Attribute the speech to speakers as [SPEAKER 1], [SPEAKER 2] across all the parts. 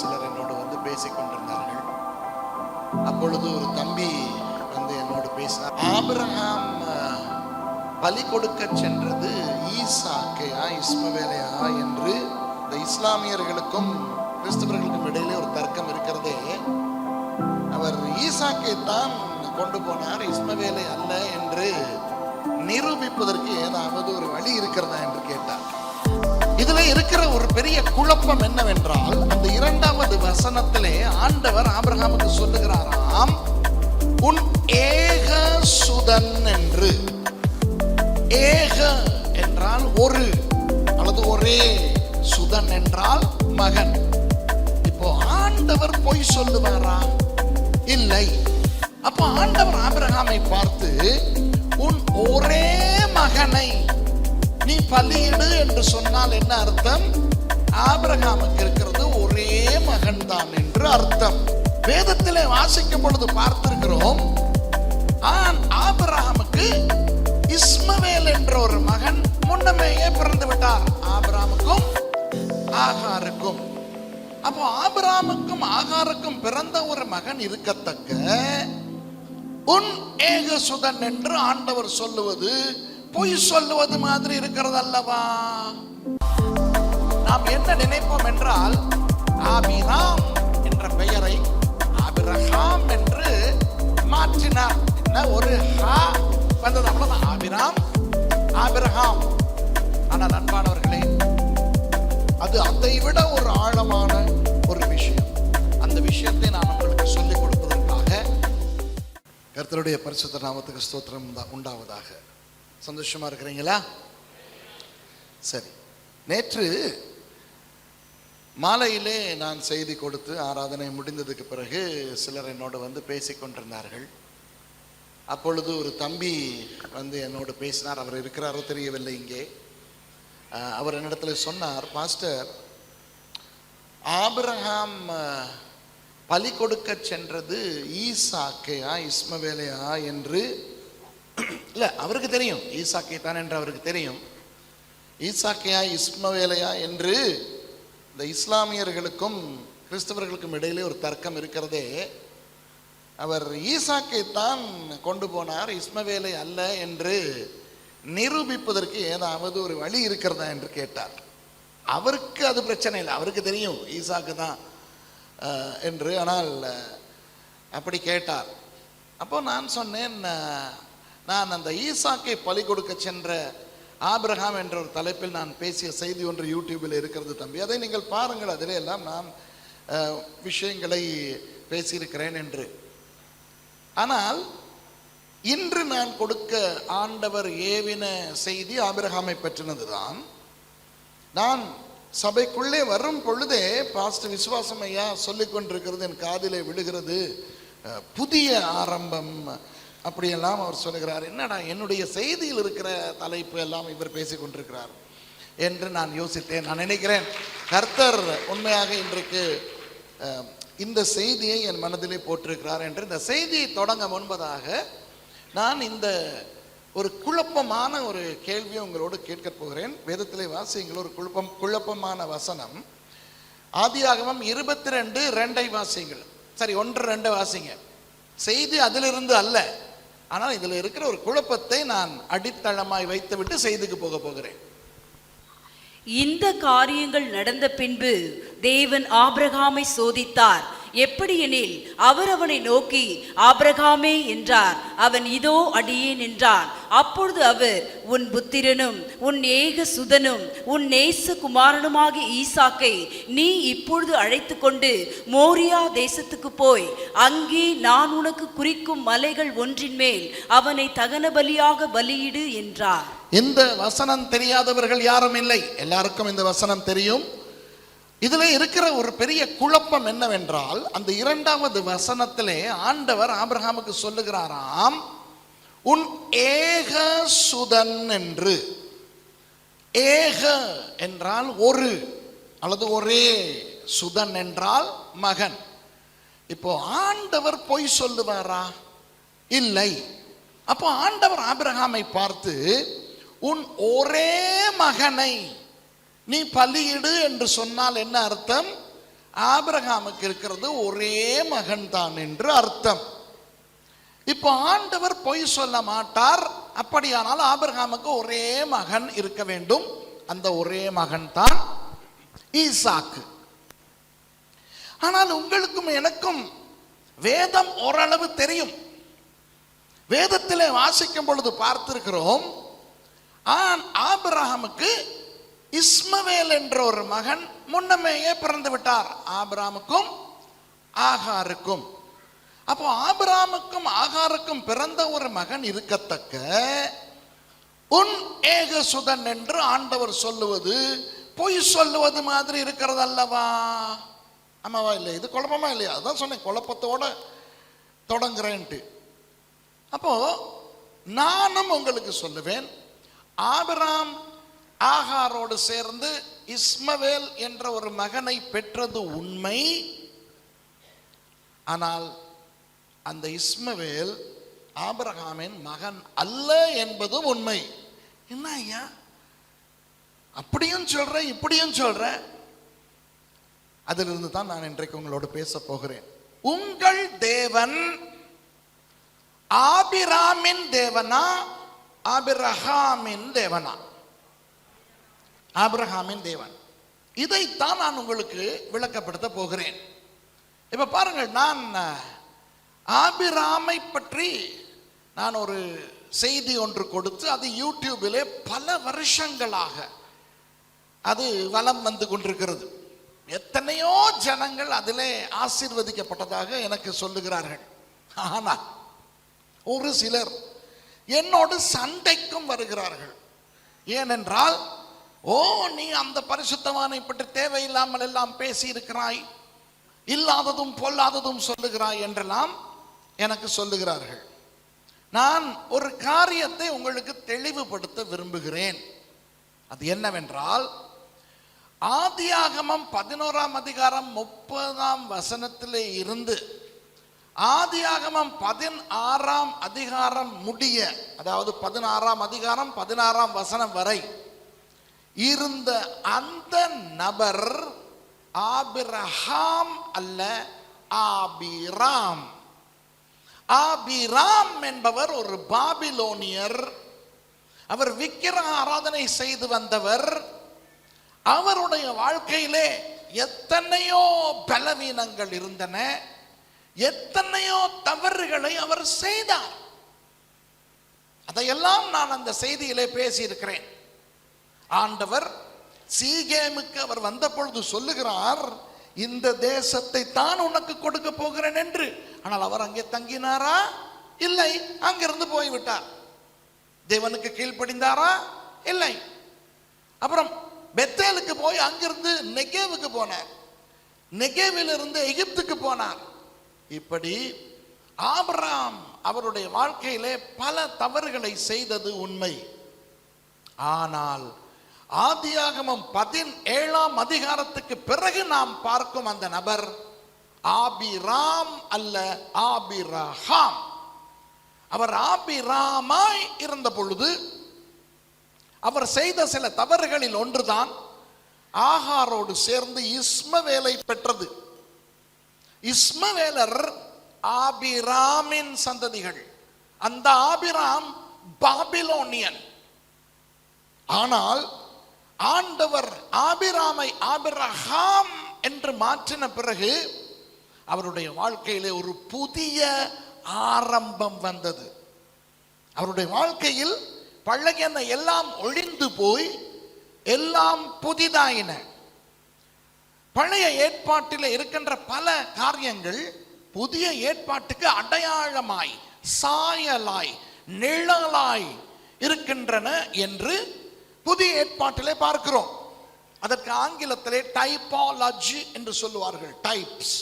[SPEAKER 1] சிலர் என்னோடு வந்து பேசிக் கொண்டிருந்தார்கள். அப்பொழுது ஒரு தம்பி வந்து என்னோடு பேசினார். ஆபிரகாம் பலி கொடுக்க சென்றது ஈசாக்கையா இஸ்மவேலையா என்று இந்த இஸ்லாமியர்களுக்கும் கிறிஸ்தவர்களுக்கும் இடையிலே ஒரு தர்க்கம் இருக்கிறதே. அவர் ஈசாக்கை தான் கொண்டு போனார் இஸ்மவேலை அல்ல என்று நிரூபிப்பதற்கு ஏதாவது ஒரு வழி இருக்கிறதா என்று கேட்டார். இதுல இருக்கிற ஒரு பெரிய குழப்பம் என்னவென்றால் அந்த இரண்டாவது வசனத்திலே ஆண்டவர் ஆபிரகாமுக்கு சொல்லுகிறாராம் உன் ஏக சுதன் என்று. ஏக என்றால் ஒரு அல்லது ஒரே சுதன் என்றால் மகன். இப்போ ஆண்டவர் பொய் சொல்லுவாரா? இல்லை. அப்ப ஆண்டவர் ஆபிரகாமை பார்த்து உன் ஒரே மகனை நீ பலியிடு என்று சொன்னால் என்ன அர்த்தம்? ஆபிரகாமுக்கு இருக்கிறது ஒரே மகன் தான் என்று அர்த்தம். வேதத்திலே வாசிக்கும் பொழுது பார்த்திருக்கிறோம் ஆன் ஆபிரகாமுக்கு இஸ்மவேல் என்ற ஒரு மகன் முன்னமேயே பிறந்து விட்டார் ஆபிராமுக்கும் ஆகாருக்கும். அப்போ ஆபிராமுக்கும் ஆகாருக்கும் பிறந்த ஒரு மகன் இருக்கத்தக்க உன் ஏகசுதன் என்று ஆண்டவர் சொல்லுவது பொய் சொல்லுவது மாதிரி இருக்கிறது அல்லவா நாம் என்ன நினைப்போம் என்றால் ஆபிராம் என்ற பெயரை அபிரஹாம் என்று மாற்றினார். என்ன ஒரு ஹா வந்தது அவ்வளவுதான். ஆபிராம் ஆபிரஹாம் ஆனால் அன்பானவர்களே அது அதை விட ஒரு ஆழமான ஒரு விஷயம். அந்த விஷயத்தை நான் உங்களுக்கு சொல்லிக் கொடுப்பதற்காக கர்த்தருடைய பரிசுத்த நாமத்துக்கு ஸ்தோத்திரம் உண்டாவதாக. சந்தோஷமா இருக்கிறீங்களா? சரி. நேற்று மாலையிலே நான் செய்தி கொடுத்து ஆராதனை முடிந்ததுக்கு பிறகு சிலர் என்னோடு வந்து பேசிக்கொண்டிருந்தார்கள் அப்பொழுது ஒரு தம்பி வந்து என்னோடு பேசினார். அவர் இருக்கிறாரோ தெரியவில்லை இங்கே. அவர் என்னிடத்துல சொன்னார் பாஸ்டர் ஆபிரஹாம் பலி கொடுக்க சென்றது ஈசாக்கையா இஸ்மவேலையா என்று இல்லை அவருக்கு தெரியும். ஈசாக்கை தான் என்று அவருக்கு தெரியும். ஈசாக்கையா இஸ்மவேலையா என்று இந்த இஸ்லாமியர்களுக்கும் கிறிஸ்தவர்களுக்கும் இடையிலே ஒரு தர்க்கம் இருக்கிறதே. அவர் ஈசாக்கை தான் கொண்டு போனார். இஸ்மவேலை அல்ல என்று நிரூபிப்பதற்கு ஏதாவது ஒரு வழி இருக்கிறதா என்று கேட்டார். அவருக்கு அது பிரச்சனை இல்லை. அவருக்கு தெரியும். ஈசாக்கு தான் என்று. ஆனால் அப்படி கேட்டார். அப்போ நான் சொன்னேன் நான் அந்த ஈசாக்கை பலி கொடுக்க சென்ற ஆபிரகாம் என்ற ஒரு தலைப்பில் நான் பேசிய செய்தி ஒன்று யூடியூபில் இருக்கிறது தம்பி. அதை நீங்கள் பாருங்கள். அதிலே எல்லாம் நான் விஷயங்களை பேசியிருக்கிறேன் என்று. ஆனால் இன்று நான் கொடுக்க ஆண்டவர் ஏவின செய்தி ஆபிரகாமை பற்றினதுதான். நான் சபைக்குள்ளே வரும் பொழுதே பாஸ்ட் விசுவாசம் ஐயா சொல்லிக் கொண்டிருக்கிறது. என் காதிலே விழுகிறது. புதிய ஆரம்பம். அப்படியெல்லாம் அவர் சொல்லுகிறார். என்னடா என்னுடைய செய்தியில் இருக்கிற தலைப்பு எல்லாம் இவர் பேசிக் கொண்டிருக்கிறார்? என்று நான் யோசித்தேன். நான் நினைக்கிறேன் கர்த்தர் உண்மையாக இன்றைக்கு இந்த செய்தியை என் மனதிலே போட்டிருக்கிறார் என்று. இந்த செய்தியை தொடங்க முன்பதாக நான் இந்த ஒரு குழப்பமான ஒரு கேள்வியை உங்களோடு கேட்கப் போகிறேன். வேதத்திலே வாசியுங்கள். ஒரு குழப்பம் குழப்பமான வசனம். ஆதியாகமம் இருபத்தி ரெண்டு ரெண்டை வாசியுங்கள். சரி ஒன்று ரெண்டு வாசிங்க. செய்தி அதிலிருந்து அல்ல. ஆனால் இதில் இருக்கிற ஒரு குழப்பத்தை நான் அடித்தளமாய் வைத்துவிட்டு செய்திக்கு போக போகிறேன்.
[SPEAKER 2] இந்த காரியங்கள் நடந்த பின்பு தேவன் ஆபிரகாமை சோதித்தார். எப்படியெனில் அவர் அவனை நோக்கி ஆபிரகாமே என்றார். அவன் இதோ அடியேன் என்றான் அப்பொழுது அவர் உன் புத்திரனும் உன் ஏக சுதனும் உன் நேச குமாரனுமாகிய ஈசாக்கை நீ இப்பொழுது அழைத்து கொண்டு மோரியா தேசத்துக்கு போய் அங்கே நான் உனக்கு குறிக்கும் மலைகள் ஒன்றின் மேல் அவனை தகன பலியாக பலியிடு என்றார்.
[SPEAKER 1] இந்த வசனம் தெரியாதவர்கள் யாரும் இல்லை. எல்லாருக்கும் இந்த வசனம் தெரியும். இதுல இருக்கிற ஒரு பெரிய குழப்பம் என்னவென்றால் அந்த இரண்டாவது வசனத்திலே ஆண்டவர் ஆபிரகாமுக்கு சொல்லுகிறாராம் உன் ஏக சுதன் என்று. ஏக என்றால் ஒரு அல்லது ஒரே சுதன் என்றால் மகன். இப்போ ஆண்டவர் பொய் சொல்லுவாரா? இல்லை. அப்போ ஆண்டவர் ஆபிரகாமை பார்த்து உன் ஒரே மகனை நீ பலியிடு என்று சொன்னால் என்ன அர்த்தம்? ஆபிரகாமுக்கு இருக்கிறது ஒரே மகன் தான் என்று அர்த்தம். இப்போ ஆண்டவர் பொய் சொல்ல மாட்டார். அப்படியானால் ஆபிரகாமுக்கு ஒரே மகன் இருக்க வேண்டும். அந்த ஒரே மகன் தான் ஈசாக்கு. ஆனால் உங்களுக்கும் எனக்கும் வேதம் ஓரளவு தெரியும். வேதத்திலே வாசிக்கும் பொழுது பார்த்திருக்கிறோம். ஆன் ஆபிரகாமுக்கு இஸ்மவேல் என்ற ஒரு மகன் முன்னமேயே பிறந்து விட்டார். ஆபிரகாமுக்கும் ஆகாருக்கும். அப்போ ஆபராமுக்கும் ஆகாருக்கும் பிறந்த ஒரு மகன் இருக்கத்தக்க உன் ஏகசுதன் என்று ஆண்டவர் சொல்லுவது பொய் சொல்லுவது மாதிரி இருக்கிறது அல்லவா ஆமாவா இல்லை இது குழப்பமா இல்லையா? அதான் சொன்னேன் குழப்பத்தோட தொடங்குறேன்ட்டு. அப்போ நானும் உங்களுக்கு சொல்லுவேன் ஆபிராம் ஆகாரோடு சேர்ந்து இஸ்மவேல் என்ற ஒரு மகனை பெற்றது உண்மை. ஆனால் அந்த இஸ்மவேல் ஆபிரகாமின் மகன் அல்ல என்பது உண்மை. என்ன ஐயா? அப்படியும் சொல்றேன் இப்படியும் சொல்றேன் அதிலிருந்து தான் நான் இன்றைக்கு உங்களோடு பேச போகிறேன். உங்கள் தேவன் ஆபிராமின் தேவனா ஆபிரஹாமின் தேவனா? ஆபிரஹாமின் தேவன். இதைத்தான் நான் உங்களுக்கு விளக்கப்படுத்த போகிறேன். இப்போ பாருங்கள் நான் ஆபிராமை பற்றி நான் ஒரு செய்தி ஒன்று கொடுத்து அது யூடியூபிலே பல வருஷங்களாக அது வலம் வந்து கொண்டிருக்கிறது. எத்தனையோ ஜனங்கள் அதிலே ஆசீர்வதிக்கப்பட்டதாக எனக்கு சொல்லுகிறார்கள். ஆனால் ஒரு சிலர் என்னோடு சண்டைக்கும் வருகிறார்கள். ஏனென்றால் ஓ நீ அந்த பரிசுத்தவானை பற்றி தேவையில்லாமல் எல்லாம் பேசி இருக்கிறாய் இல்லாததும் பொல்லாததும் சொல்லுகிறாய் என்றெல்லாம் எனக்கு சொல்லுகிறார்கள். நான் ஒரு காரியத்தை உங்களுக்கு தெளிவுபடுத்த விரும்புகிறேன். அது என்னவென்றால் ஆதியாகமம் பதினோராம் அதிகாரம் முப்பதாம் வசனத்திலே இருந்து ஆதியாகமம் பதினாறாம் அதிகாரம் முடிய அதாவது பதினாறாம் அதிகாரம் பதினாறாம் வசனம் வரை இருந்த அந்த நபர் ஆபிரஹாம் அல்ல ஆபிராம். ஆபிராம் என்பவர் ஒரு பாபிலோனியர். அவர் விக்கிர ஆராதனை செய்து வந்தவர். அவருடைய வாழ்க்கையிலே எத்தனையோ பலவீனங்கள் இருந்தன. எத்தனையோ தவறுகளை அவர் செய்தார். அதையெல்லாம் நான் அந்த செய்தியிலே பேசியிருக்கிறேன். ஆண்டவர் சீகேமுக்கு அவர் வந்த பொழுது சொல்லுகிறார் இந்த தேசத்தை தான் உனக்கு கொடுக்க போகிறேன் என்று. ஆனால் அவர் அங்கே தங்கினாரா? இல்லை. அங்கிருந்து போய்விட்டார். தேவனுக்கு கீழ்ப்படிந்தாரா? இல்லை. அப்புறம் பெத்தேலுக்கு போய் அங்கிருந்து நெகேவுக்கு போனார். நெகேவிலிருந்து எகிப்துக்கு போனார். இப்படி ஆபராம் அவருடைய வாழ்க்கையிலே பல தவறுகளை செய்தது உண்மை. ஆனால் ஆதியாகமம் பதினேழாம் அதிகாரத்துக்கு பிறகு நாம் பார்க்கும் அந்த நபர் ஆபிராம் அல்ல ஆபிரஹாம் அவர் ஆபிராமாய் இருந்த பொழுது அவர் செய்த சில தவறுகளில் ஒன்றுதான் ஆகாரோடு சேர்ந்து இஸ்மவேலை பெற்றது. இஸ்மவேலர் ஆபிராமின் சந்ததிகள். அந்த ஆபிராம் பாபிலோனியன். ஆனால் ஆண்டவர் ஆபிராமை ஆபிரஹாம் என்று மாற்றின பிறகு அவருடைய வாழ்க்கையிலே ஒரு புதிய ஆரம்பம் வந்தது. அவருடைய வாழ்க்கையில் பழகின எல்லாம் ஒழிந்து போய் எல்லாம் புதிதாயின. பழைய ஏற்பாட்டில் இருக்கின்ற பல காரியங்கள் புதிய ஏற்பாட்டுக்கு அடையாளமாய் சாயலாய் நிழலாய் இருக்கின்றன என்று புதிய ஏற்பாட்டிலே பார்க்கிறோம். அதற்கு ஆங்கிலத்திலே டைப்பாலஜி என்று சொல்லுவார்கள் டைப்ஸ்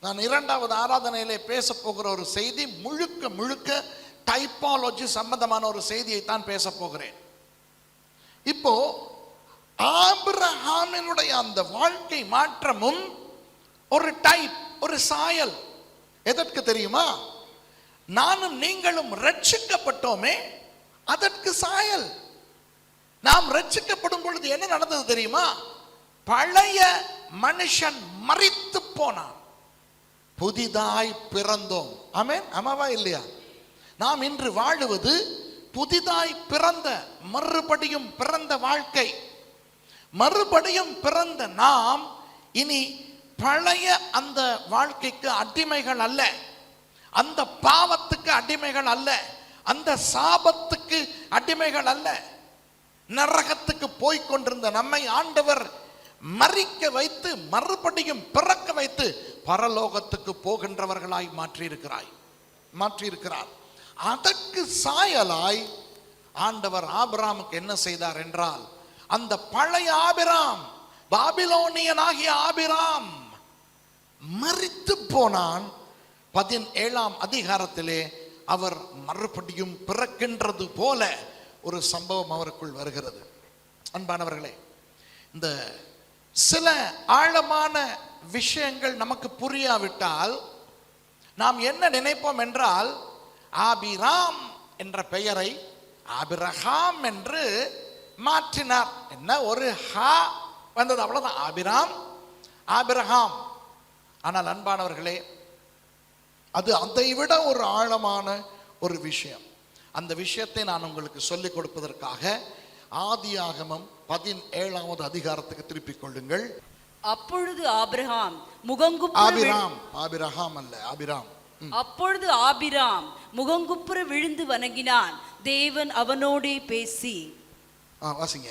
[SPEAKER 1] நான் இரண்டாவது ஆராதனையிலே பேச போகிற ஒரு செய்தி முழுக்க முழுக்க டைப்பாலஜி சம்பந்தமான ஒரு செய்தியை தான் பேச போகிறேன். இப்போ ஆபிரஹாமினுடைய அந்த வாழ்க்கை மாற்றமும் ஒரு டைப் ஒரு சாயல். எதற்கு தெரியுமா? நானும் நீங்களும் ரட்சிக்கப்பட்டோமே அதற்கு சாயல். நாம் ரட்சிக்கப்படும் பொழுது என்ன நடந்தது தெரியுமா? பழைய மனுஷன் மறித்து போனான். புதிதாய் பிறந்தோம். ஆமென்? ஆமாவா இல்லையா? நாம் இன்று வாழுவது புதிதாய் பிறந்த மறுபடியும் பிறந்த வாழ்க்கை. மறுபடியும் பிறந்த நாம் இனி பழைய அந்த வாழ்க்கைக்கு அடிமைகள் அல்ல. அந்த பாவத்துக்கு அடிமைகள் அல்ல. அந்த சாபத்துக்கு அடிமைகள் அல்ல. நரகத்துக்கு போய் கொண்டிருந்த நம்மை ஆண்டவர் மறிக்க வைத்து மறுபடியும் பிறக்க வைத்து பரலோகத்துக்கு போகின்றவர்களாய் மாற்றியிருக்கிறாய் மாற்றியிருக்கிறார். அதற்கு சாயலாய் ஆண்டவர் ஆபிராமுக்கு என்ன செய்தார் என்றால் அந்த பழைய ஆபிராம் பாபிலோனியனாகிய ஆபிராம் மறித்து போனான். பதினேழாம் அதிகாரத்திலே அவர் மறுபடியும் பிறக்கின்றது போல ஒரு சம்பவம் அவருக்குள் வருகிறது. அன்பானவர்களே இந்த சில ஆழமான விஷயங்கள் நமக்கு புரியாவிட்டால் நாம் என்ன நினைப்போம் என்றால் ஆபிராம் என்ற பெயரை ஆபிரகாம் என்று மாற்றினார். என்ன? ஒரு ஹா வந்தது. அவ்வளவுதான். Abram Abraham. ஆனால் அன்பானவர்களே அது அதை விட ஒரு ஆழமான ஒரு விஷயம். அந்த விஷயத்தை நான் உங்களுக்கு சொல்லிக் கொடுப்பதற்காக ஆதியாகமம் பதினேழாவது அதிகாரத்துக்கு திருப்பிக் கொள்ளுங்கள்.
[SPEAKER 2] அப்பொழுது ஆபிரகாம் முகங்குப்புற வி-
[SPEAKER 1] ஆபிராம் ஆபிரகாம் அல்ல ஆபிராம்.
[SPEAKER 2] அப்பொழுது ஆபிராம் முகங்குப்புற விழுந்து வணங்கினான். தேவன் அவனோடே பேசி.
[SPEAKER 1] வாசிங்க.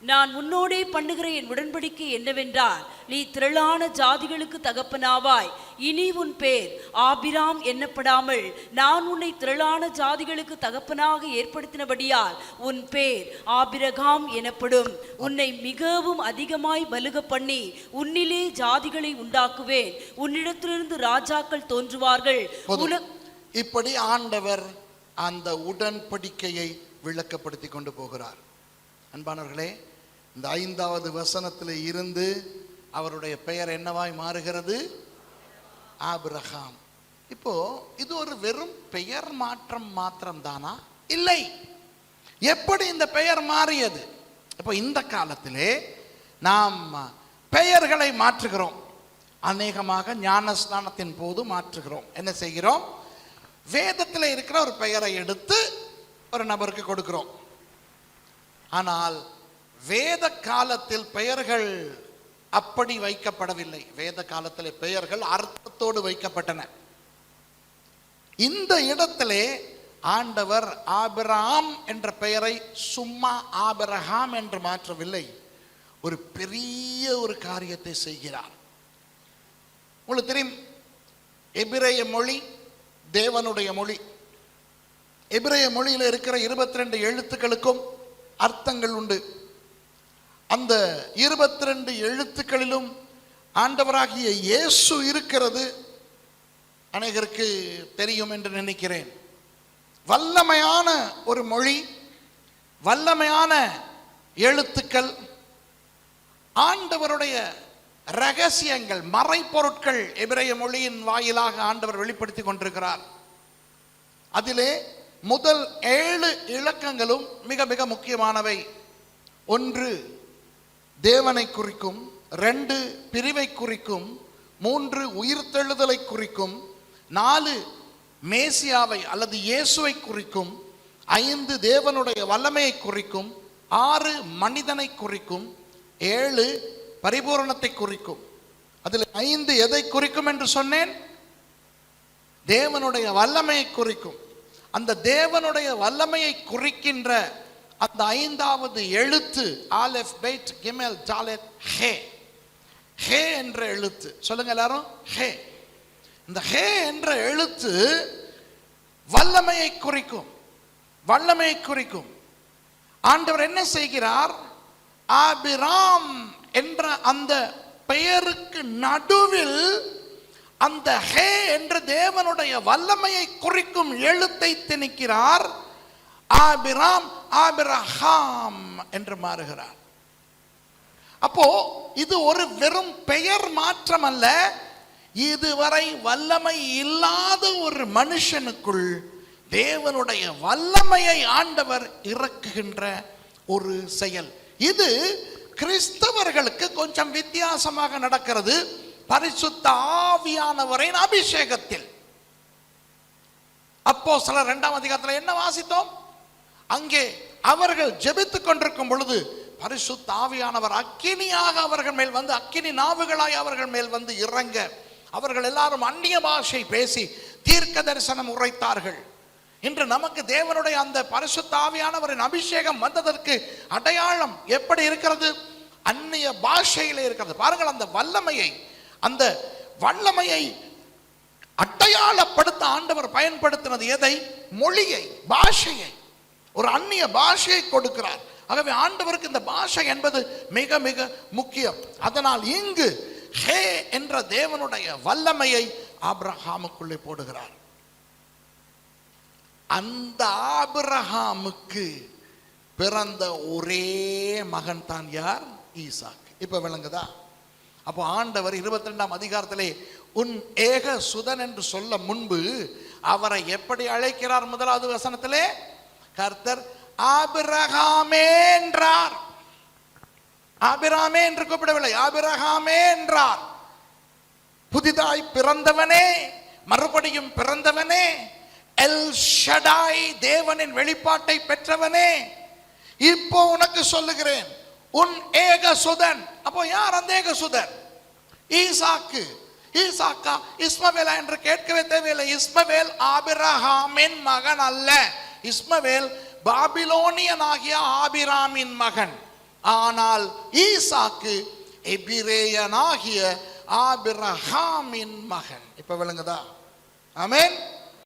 [SPEAKER 2] நான் உன்னோடே பண்ணுகிற என் உடன்படிக்கை என்னவென்றால் நீ திரளான ஜாதிகளுக்கு தகப்பனாவாய். இனி உன் பேர் ஆபிராம் என்னப்படாமல் நான் உன்னை திரளான ஜாதிகளுக்கு தகப்பனாக ஏற்படுத்தினபடியால் உன் பேர் ஆபிரகாம் எனப்படும். உன்னை மிகவும் அதிகமாய் பலுக பண்ணி உன்னிலே ஜாதிகளை உண்டாக்குவேன். உன்னிடத்திலிருந்து ராஜாக்கள் தோன்றுவார்கள்.
[SPEAKER 1] இப்படி ஆண்டவர் அந்த உடன்படிக்கையை விளக்கப்படுத்தி கொண்டு போகிறார். அன்பானவர்களே இந்த ஐந்தாவது வசனத்தில் இருந்து அவருடைய பெயர் என்னவாய் மாறுகிறது? ஆபிரகாம். இப்போ இது ஒரு வெறும் பெயர் மாற்றம் மாத்திரம் தானா இல்லை. எப்படி இந்த பெயர் மாறியது? இப்போ இந்த காலத்திலே நாம் பெயர்களை மாற்றுகிறோம். அநேகமாக ஞானஸ்நானத்தின் போது மாற்றுகிறோம். என்ன செய்கிறோம்? வேதத்தில் இருக்கிற ஒரு பெயரை எடுத்து ஒரு நபருக்கு கொடுக்கிறோம். ஆனால் வேத காலத்தில் பெயர்கள் அப்படி வைக்கப்படவில்லை. வேத காலத்தில் பெயர்கள் அர்த்தத்தோடு வைக்கப்பட்டன. இந்த இடத்திலே ஆண்டவர் ஆபிரஹாம் என்ற பெயரை சும்மா ஆபிரஹாம் என்று மாற்றவில்லை. ஒரு பெரிய ஒரு காரியத்தை செய்கிறார். உங்களுக்கு தெரியும் எபிரேய மொழி தேவனுடைய மொழி. எபிரேய மொழியில் இருக்கிற இருபத்தி ரெண்டு எழுத்துக்களுக்கும் அர்த்தங்கள் உண்டு. அந்த இருபத்தி ரெண்டு எழுத்துக்களிலும் ஆண்டவராகிய இயேசு இருக்கிறது அநேகருக்கு தெரியும் என்று நினைக்கிறேன். வல்லமையான ஒரு மொழி வல்லமையான எழுத்துக்கள் ஆண்டவருடைய ரகசியங்கள் மறைப்பொருட்கள் எபிரேய மொழியின் வாயிலாக ஆண்டவர் வெளிப்படுத்தி கொண்டிருக்கிறார். அதிலே முதல் ஏழு இலக்கங்களும் மிக மிக முக்கியமானவை. ஒன்று தேவனை குறிக்கும். ரெண்டு பிரிவை குறிக்கும். மூன்று உயிர்த்தெழுதலை குறிக்கும். நாலு மேசியாவை அல்லது இயேசுவை குறிக்கும். ஐந்து தேவனுடைய வல்லமையை குறிக்கும். ஆறு மனிதனை குறிக்கும். ஏழு பரிபூரணத்தை குறிக்கும். அதில் ஐந்து எதை குறிக்கும் என்று சொன்னேன்? தேவனுடைய வல்லமையை குறிக்கும். அந்த தேவனுடைய வல்லமையை குறிக்கின்ற அந்த ஐந்தாவது எழுத்து ஆலெஃப் பெய்ட் கிமெல் டாலெட் ஹே. ஹே என்ற எழுத்து. சொல்லுங்க எல்லாரும் ஹே. இந்த ஹே என்ற எழுத்து வல்லமையை குறிக்கும். வல்லமையை குறிக்கும். ஆண்டவர் என்ன செய்கிறார்? ஆபிராம் என்ற அந்த பெயருக்கு நடுவில் அந்த ஹே என்று தேவனுடைய வல்லமையை குறிக்கும் எழுத்தை திணிக்கிறார். ஆபிராம் ஆபிரஹாம் என்று மாறுகிறார். அப்போ இது ஒரு வெறும் பெயர் மாற்றம் அல்ல இதுவரை வல்லமை இல்லாத ஒரு மனுஷனுக்குள் தேவனுடைய வல்லமையை ஆண்டவர் இறக்குகின்ற ஒரு செயல். இது கிறிஸ்தவர்களுக்கு கொஞ்சம் வித்தியாசமாக நடக்கிறது. பரிசுத்த ஆவியானவரின் அபிஷேகத்தில். அப்போ சில இரண்டாம் அதிகாரத்தில் என்ன வாசித்தோம்? அங்கே அவர்கள் ஜெபித்துக் கொண்டிருக்கும் பொழுது பரிசுத்த ஆவியானவர் அக்கினியாக அவர்கள் மேல் வந்து அக்கினி நாவுகளாய் அவர்கள் மேல் வந்து இறங்க அவர்கள் எல்லாரும் அந்நிய பாஷை பேசி தீர்க்க தரிசனம் உரைத்தார்கள். இன்று நமக்கு தேவனுடைய அந்த பரிசுத்த ஆவியானவரின் அபிஷேகம் வந்ததற்கு அடையாளம் எப்படி இருக்கிறது? அந்நிய பாஷையிலே இருக்கிறது. பாருங்கள் அந்த வல்லமையை. அந்த வல்லமையை அடையாளப்படுத்த ஆண்டவர் பயன்படுத்தினது எதை? மொழியை பாஷையை. ஒரு அந்நிய பாஷையை கொடுக்கிறார். ஆகவே ஆண்டவருக்கு இந்த பாஷை என்பது மிக மிக முக்கியம். அதனால் இங்கு ஹே என்ற தேவனுடைய வல்லமையை ஆப்ரஹாமுக்குள்ளே போடுகிறார். அந்த ஆபிரஹாமுக்கு பிறந்த ஒரே மகன் தான் யார்? ஈசாக். இப்ப விளங்குதா? அப்போ ஆண்டவர் இருபத்தி ரெண்டாம் அதிகாரத்திலே உன் ஏக சுதன் என்று சொல்ல முன்பு அவரை எப்படி அழைக்கிறார் முதலாவது வசனத்திலே? கர்த்தர் ஆபிரகாமே என்றார். ஆபிராமே என்று கூப்பிடவில்லை. ஆபிரகாமே என்றார். புதிதாய் பிறந்தவனே மறுபடியும் பிறந்தவனே எல் ஷடாய் தேவனின் வெளிப்பாட்டை பெற்றவனே இப்போ உனக்கு சொல்லுகிறேன் உன் ஏக சுதன். அப்போ யார் அந்த ஏக சுதன்? ஈசாக்கு ஈசாக்கா இஸ்மவேலா என்று கேட்கவே தேவையில்லை. இஸ்மவேல் ஆபிரஹாமின் மகன் அல்ல. இஸ்மவேல் பாபிலோனியன் ஆகிய ஆபிராமின் மகன். ஆனால் ஈசாக்கு எபிரேயனாகிய ஆபிரஹாமின் மகன். இப்ப விளங்குதா? ஆமேன்.